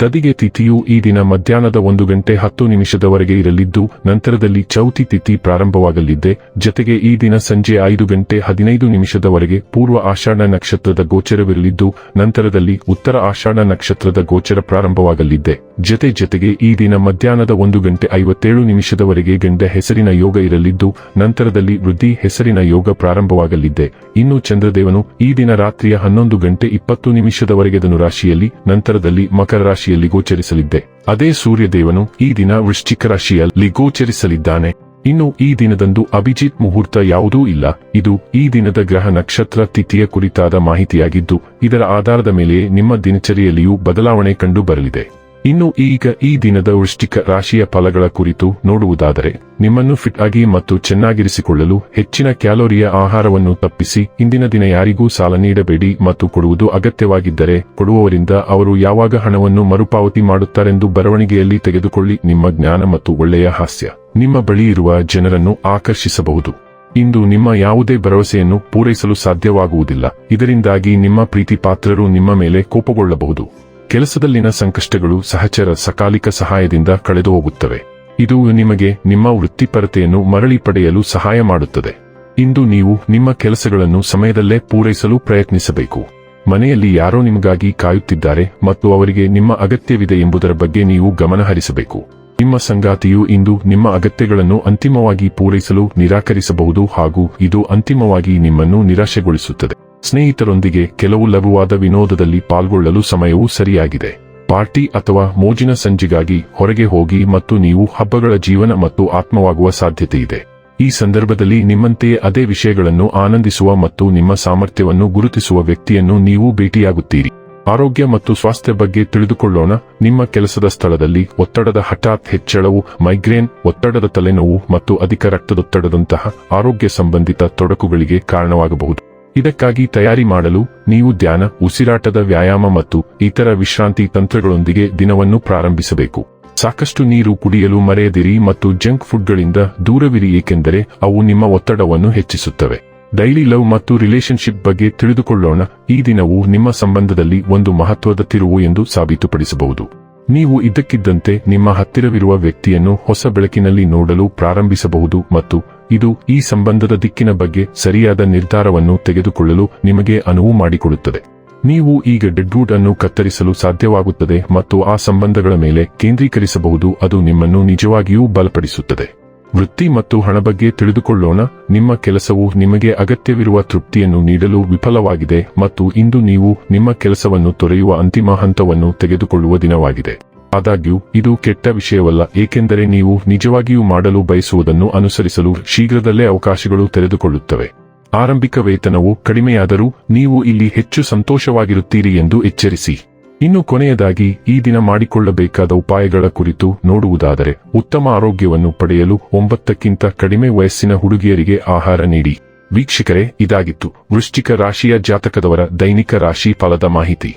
ತದಿಗೆ ತಿಥಿಯು ಈ ದಿನ ಮಧ್ಯಾಹ್ನದ ಒಂದು ಗಂಟೆ ಹತ್ತು ನಿಮಿಷದವರೆಗೆ ಇರಲಿದ್ದು, ನಂತರದಲ್ಲಿ ಚೌತಿ ತಿಥಿ ಪ್ರಾರಂಭವಾಗಲಿದ್ದೆ ಜತೆಗೆ ಈ ದಿನ ಸಂಜೆ ಐದು ಗಂಟೆ ಹದಿನೈದು ನಿಮಿಷದವರೆಗೆ ಪೂರ್ವ ಆಷಾಢ ನಕ್ಷತ್ರದ ಗೋಚರವಿರಲಿದ್ದು, ನಂತರದಲ್ಲಿ ಉತ್ತರ ಆಷಾಢ ನಕ್ಷತ್ರದ ಗೋಚರ ಪ್ರಾರಂಭವಾಗಲಿದ್ದೆ ಜತೆ ಜತೆಗೆ ಈ ದಿನ ಮಧ್ಯಾಹ್ನದ ಒಂದು ಗಂಟೆ ಐವತ್ತೇಳು ನಿಮಿಷದವರೆಗೆ ಗಂಡ ಹೆಸರಿನ ಯೋಗ ಇರಲಿದ್ದು, ನಂತರದಲ್ಲಿ ವೃದ್ಧಿ ಹೆಸರಿನ ಯೋಗ ಪ್ರಾರಂಭವಾಗಲಿದ್ದೆ ಇನ್ನು ಚಂದ್ರದೇವನು ಈ ದಿನ ರಾತ್ರಿಯ ಹನ್ನೊಂದು ಗಂಟೆ ಇಪ್ಪತ್ತು ನಿಮಿಷದವರೆಗೆ ಧನುರಾಶಿಯಲ್ಲಿ, ನಂತರದಲ್ಲಿ ಮಕರ ರಾಶಿಯಲ್ಲಿ ಗೋಚರಿಸಲಿದ್ದೆ. ಅದೇ ಸೂರ್ಯದೇವನು ಈ ದಿನ ವೃಶ್ಚಿಕ ರಾಶಿಯಲ್ಲಿ ಗೋಚರಿಸಲಿದ್ದಾನೆ. ಇನ್ನು ಈ ದಿನದಂದು ಅಭಿಜಿತ್ ಮುಹೂರ್ತ ಯಾವುದೂ ಇಲ್ಲ. ಇದು ಈ ದಿನದ ಗ್ರಹ ನಕ್ಷತ್ರ ತಿಥಿಯ ಕುರಿತಾದ ಮಾಹಿತಿಯಾಗಿದ್ದು, ಇದರ ಆಧಾರದ ಮೇಲೆ ನಿಮ್ಮ ದಿನಚರಿಯಲ್ಲಿಯೂ ಬದಲಾವಣೆ ಕಂಡು ಬರಲಿದೆ. ಇನ್ನು ಈಗ ಈ ದಿನದ ವೃಷ್ಟಿಕ ರಾಶಿಯ ಫಲಗಳ ಕುರಿತು ನೋಡುವುದಾದರೆ, ನಿಮ್ಮನ್ನು ಫಿಟ್ ಆಗಿ ಮತ್ತು ಚೆನ್ನಾಗಿರಿಸಿಕೊಳ್ಳಲು ಹೆಚ್ಚಿನ ಕ್ಯಾಲೋರಿಯ ಆಹಾರವನ್ನು ತಪ್ಪಿಸಿ ಇಂದಿನ ದಿನ ಯಾರಿಗೂ ಸಾಲ ನೀಡಬೇಡಿ ಮತ್ತು ಕೊಡುವುದು ಅಗತ್ಯವಾಗಿದ್ದರೆ ಕೊಡುವವರಿಂದ ಅವರು ಯಾವಾಗ ಹಣವನ್ನು ಮರುಪಾವತಿ ಮಾಡುತ್ತಾರೆಂದು ಬರವಣಿಗೆಯಲ್ಲಿ ತೆಗೆದುಕೊಳ್ಳಿ ನಿಮ್ಮ ಜ್ಞಾನ ಮತ್ತು ಒಳ್ಳೆಯ ಹಾಸ್ಯ. ನಿಮ್ಮ ಬಳಿ ಇರುವ ಜನರನ್ನು ಆಕರ್ಷಿಸಬಹುದು. ಇಂದು ನಿಮ್ಮ ಯಾವುದೇ ಭರವಸೆಯನ್ನು ಪೂರೈಸಲು ಸಾಧ್ಯವಾಗುವುದಿಲ್ಲ. ಇದರಿಂದಾಗಿ ನಿಮ್ಮ ಪ್ರೀತಿ ಪಾತ್ರರು ನಿಮ್ಮ ಮೇಲೆ ಕೋಪಗೊಳ್ಳಬಹುದು. ಕೆಲಸದಲ್ಲಿನ ಸಂಕಷ್ಟಗಳು ಸಹಚರ ಸಕಾಲಿಕ ಸಹಾಯದಿಂದ ಕಳೆದು ಹೋಗುತ್ತವೆ. ಇದು ನಿಮಗೆ ನಿಮ್ಮ ವೃತ್ತಿಪರತೆಯನ್ನು ಮರಳಿ ಪಡೆಯಲು ಸಹಾಯ ಮಾಡುತ್ತದೆ. ಇಂದು ನೀವು ನಿಮ್ಮ ಕೆಲಸಗಳನ್ನು ಸಮಯದಲ್ಲೇ ಪೂರೈಸಲು ಪ್ರಯತ್ನಿಸಬೇಕು. ಮನೆಯಲ್ಲಿ ಯಾರೋ ನಿಮಗಾಗಿ ಕಾಯುತ್ತಿದ್ದಾರೆ ಮತ್ತು ಅವರಿಗೆ ನಿಮ್ಮ ಅಗತ್ಯವಿದೆ ಎಂಬುದರ ಬಗ್ಗೆ ನೀವು ಗಮನಹರಿಸಬೇಕು. ನಿಮ್ಮ ಸಂಗಾತಿಯು ಇಂದು ನಿಮ್ಮ ಅಗತ್ಯಗಳನ್ನು ಅಂತಿಮವಾಗಿ ಪೂರೈಸಲು ನಿರಾಕರಿಸಬಹುದು ಹಾಗೂ ಇದು ಅಂತಿಮವಾಗಿ ನಿಮ್ಮನ್ನು ನಿರಾಶೆಗೊಳಿಸುತ್ತದೆ. ಸ್ನೇಹಿತರೊಂದಿಗೆ ಕೆಲವು ಲಘುವಾದ ವಿನೋದದಲ್ಲಿ ಪಾಲ್ಗೊಳ್ಳಲು ಸಮಯವೂ ಸರಿಯಾಗಿದೆ. ಪಾರ್ಟಿ ಅಥವಾ ಮೋಜಿನ ಸಂಜೆಗಾಗಿ ಹೊರಗೆ ಹೋಗಿ ಮತ್ತು ನೀವು ಹಬ್ಬಗಳ ಜೀವನ ಮತ್ತು ಆತ್ಮವಾಗುವ ಸಾಧ್ಯತೆ ಇದೆ ಈ ಸಂದರ್ಭದಲ್ಲಿ ನಿಮ್ಮಂತೆಯೇ ಅದೇ ವಿಷಯಗಳನ್ನು ಆನಂದಿಸುವ ಮತ್ತು ನಿಮ್ಮ ಸಾಮರ್ಥ್ಯವನ್ನು ಗುರುತಿಸುವ ವ್ಯಕ್ತಿಯನ್ನು ನೀವು ಭೇಟಿಯಾಗುತ್ತೀರಿ. ಆರೋಗ್ಯ ಮತ್ತು ಸ್ವಾಸ್ಥ್ಯ ಬಗ್ಗೆ ತಿಳಿದುಕೊಳ್ಳೋಣ. ನಿಮ್ಮ ಕೆಲಸದ ಸ್ಥಳದಲ್ಲಿ ಒತ್ತಡದ ಹಠಾತ್ ಹೆಚ್ಚಳವು, ಮೈಗ್ರೇನ್, ಒತ್ತಡದ ತಲೆನೋವು ಮತ್ತು ಅಧಿಕ ರಕ್ತದೊತ್ತಡದಂತಹ ಆರೋಗ್ಯ ಸಂಬಂಧಿತ ತೊಡಕುಗಳಿಗೆ ಕಾರಣವಾಗಬಹುದು. ಇದಕ್ಕಾಗಿ ತಯಾರಿ ಮಾಡಲು ನೀವು ಧ್ಯಾನ, ಉಸಿರಾಟದ ವ್ಯಾಯಾಮ ಮತ್ತು ಇತರ ವಿಶ್ರಾಂತಿ ತಂತ್ರಗಳೊಂದಿಗೆ ದಿನವನ್ನು ಪ್ರಾರಂಭಿಸಬೇಕು. ಸಾಕಷ್ಟು ನೀರು ಕುಡಿಯಲು ಮರೆಯದಿರಿ ಮತ್ತು ಜಂಕ್ ಫುಡ್ಗಳಿಂದ ದೂರವಿರಿ ಏಕೆಂದರೆ ಅವು ನಿಮ್ಮ ಒತ್ತಡವನ್ನು ಹೆಚ್ಚಿಸುತ್ತವೆ. ಡೈಲಿ ಲವ್ ಮತ್ತು ರಿಲೇಶನ್ಶಿಪ್ ಬಗ್ಗೆ ತಿಳಿದುಕೊಳ್ಳೋಣ, ಈ ದಿನವು ನಿಮ್ಮ ಸಂಬಂಧದಲ್ಲಿ ಒಂದು ಮಹತ್ವದ ತಿರುವು ಎಂದು ಸಾಬೀತುಪಡಿಸಬಹುದು. ನೀವು ಇದ್ದಕ್ಕಿದ್ದಂತೆ ನಿಮ್ಮ ಹತ್ತಿರವಿರುವ ವ್ಯಕ್ತಿಯನ್ನು ಹೊಸ ಬೆಳಕಿನಲ್ಲಿ ನೋಡಲು ಪ್ರಾರಂಭಿಸಬಹುದು ಮತ್ತು ಇದು ಈ ಸಂಬಂಧದ ದಿಕ್ಕಿನ ಬಗ್ಗೆ ಸರಿಯಾದ ನಿರ್ಧಾರವನ್ನು ತೆಗೆದುಕೊಳ್ಳಲು ನಿಮಗೆ ಅನುವು ಮಾಡಿಕೊಡುತ್ತದೆ. ನೀವು ಈಗ ಡೆಡ್ವುಡ್ ಅನ್ನು ಕತ್ತರಿಸಲು ಸಾಧ್ಯವಾಗುತ್ತದೆ ಮತ್ತು ಆ ಸಂಬಂಧಗಳ ಮೇಲೆ ಕೇಂದ್ರೀಕರಿಸಬಹುದು, ಅದು ನಿಮ್ಮನ್ನು ನಿಜವಾಗಿಯೂ ಬಲಪಡಿಸುತ್ತದೆ. ವೃತ್ತಿ ಮತ್ತು ಹಣ ಬಗ್ಗೆ ತಿಳಿದುಕೊಳ್ಳೋಣ, ನಿಮ್ಮ ಕೆಲಸವು ನಿಮಗೆ ಅಗತ್ಯವಿರುವ ತೃಪ್ತಿಯನ್ನು ನೀಡಲು ವಿಫಲವಾಗಿದೆ ಮತ್ತು ಇಂದು ನೀವು ನಿಮ್ಮ ಕೆಲಸವನ್ನು ತೊರೆಯುವ ಅಂತಿಮ ಹಂತವನ್ನು ತೆಗೆದುಕೊಳ್ಳುವ ದಿನವಾಗಿದೆ. ಆದಾಗ್ಯೂ, ಇದು ಕೆಟ್ಟ ವಿಷಯವಲ್ಲ, ಏಕೆಂದರೆ ನೀವು ನಿಜವಾಗಿಯೂ ಮಾಡಲು ಬಯಸುವುದನ್ನು ಅನುಸರಿಸಲು ಶೀಘ್ರದಲ್ಲೇ ಅವಕಾಶಗಳು ತೆರೆದುಕೊಳ್ಳುತ್ತವೆ. ಆರಂಭಿಕ ವೇತನವು ಕಡಿಮೆಯಾದರೂ, ನೀವು ಇಲ್ಲಿ ಹೆಚ್ಚು ಸಂತೋಷವಾಗಿರುತ್ತೀರಿ ಎಂದು ಎಚ್ಚರಿಸಿ. ಇನ್ನು ಕೊನೆಯದಾಗಿ, ಈ ದಿನ ಮಾಡಿಕೊಳ್ಳಬೇಕಾದ ಉಪಾಯಗಳ ಕುರಿತು ನೋಡುವುದಾದರೆ, ಉತ್ತಮ ಆರೋಗ್ಯವನ್ನು ಪಡೆಯಲು ಒಂಬತ್ತಕ್ಕಿಂತ ಕಡಿಮೆ ವಯಸ್ಸಿನ ಹುಡುಗಿಯರಿಗೆ ಆಹಾರ ನೀಡಿ. ವೀಕ್ಷಕರೇ, ಇದಾಗಿತ್ತು. ವೃಶ್ಚಿಕ ರಾಶಿಯ ಜಾತಕದವರ ದೈನಿಕ ರಾಶಿ ಫಲದ ಮಾಹಿತಿ.